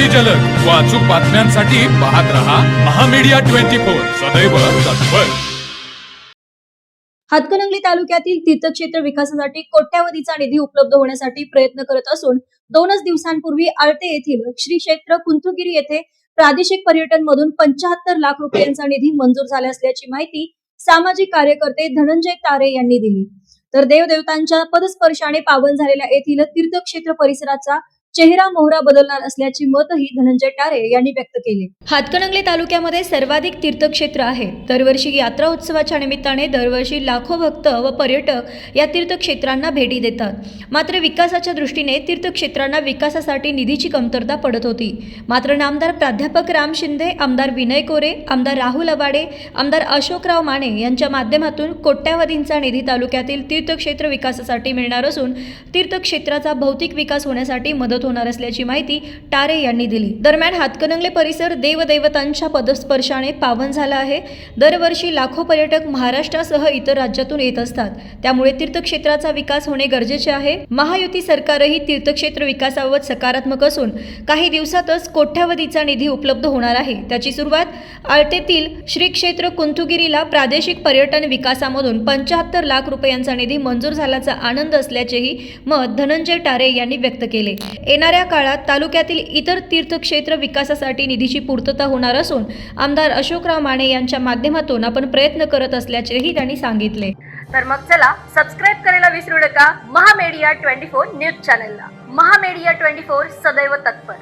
अगदी जलद. व अचूक बातम्यांसाठी पाहत रहा महामीडिया ट्वेंटी फोर. सदैव तत्पर. हातकणंगले तालुक्यातील तीर्थक्षेत्र विकासासाठी कोट्यावधीचा निधी उपलब्ध होण्यासाठी प्रयत्न करत असून दोनच दिवसांपूर्वी आळते येथील श्री क्षेत्र कुंथुगिरी येथे प्रादेशिक पर्यटन मधून पंचाहत्तर लाख रुपयांचा निधी मंजूर झाला असल्याची माहिती सामाजिक कार्यकर्ते धनंजय तारे यांनी दिली. तर देवदेवतांच्या पदस्पर्शाने पावन झालेल्या येथील तीर्थक्षेत्र परिसराचा चेहरा मोहरा बदलणार असल्याची मतही धनंजय टारे यांनी व्यक्त केले. हातकणंगले तालुक्यामध्ये सर्वाधिक तीर्थक्षेत्र आहे. दरवर्षी यात्रा उत्सवाच्या निमित्ताने दरवर्षी लाखो भक्त व पर्यटक या तीर्थक्षेत्रांना भेटी देतात. मात्र विकासाच्या दृष्टीने तीर्थक्षेत्रांना विकासासाठी निधीची कमतरता पडत होती. मात्र नामदार प्राध्यापक राम शिंदे आमदार विनय कोरे आमदार राहुल अवाडे आमदार अशोकराव माने यांच्या माध्यमातून कोट्यावधींचा निधी तालुक्यातील तीर्थक्षेत्र विकासासाठी मिळणार असून तीर्थक्षेत्राचा भौतिक विकास होण्यासाठी मदत होणार असल्याची माहिती टारे यांनी दिली. दरम्यान हातकणंगले परिसर देवदैवतांच्या पदस्पर्शाने पावन झाला आहे. दरवर्षी लाखो पर्यटक महाराष्ट्रासह इतर राज्यातून येत असतात. त्यामुळे तीर्थक्षेत्राचा विकास होणे गरजेचे आहे. महायुती सरकारही तीर्थक्षेत्र विकासाबाबत सकारात्मक असून काही दिवसातच कोट्यावधीचा निधी उपलब्ध होणार आहे. त्याची सुरुवात आळतेतील श्री क्षेत्र कुंथुगिरीला प्रादेशिक पर्यटन विकासामधून पंचाहत्तर लाख रुपयांचा निधी मंजूर झाल्याचा आनंद असल्याचेही मत धनंजय टारे यांनी व्यक्त केले. येणाऱ्या काळात तालुक्यातील इतर तीर्थक्षेत्र विकासासाठी निधीची पूर्तता होणार असून आमदार अशोकराव माने यांच्या माध्यमातून आपण प्रयत्न करत असल्याचेही त्यांनी सांगितले. तर मग चला सबस्क्राईब करायला विसरू नका. महामेडिया ट्वेंटी फोर न्यूज चॅनलला. महामेडिया ट्वेंटी फोर सदैव तत्पर.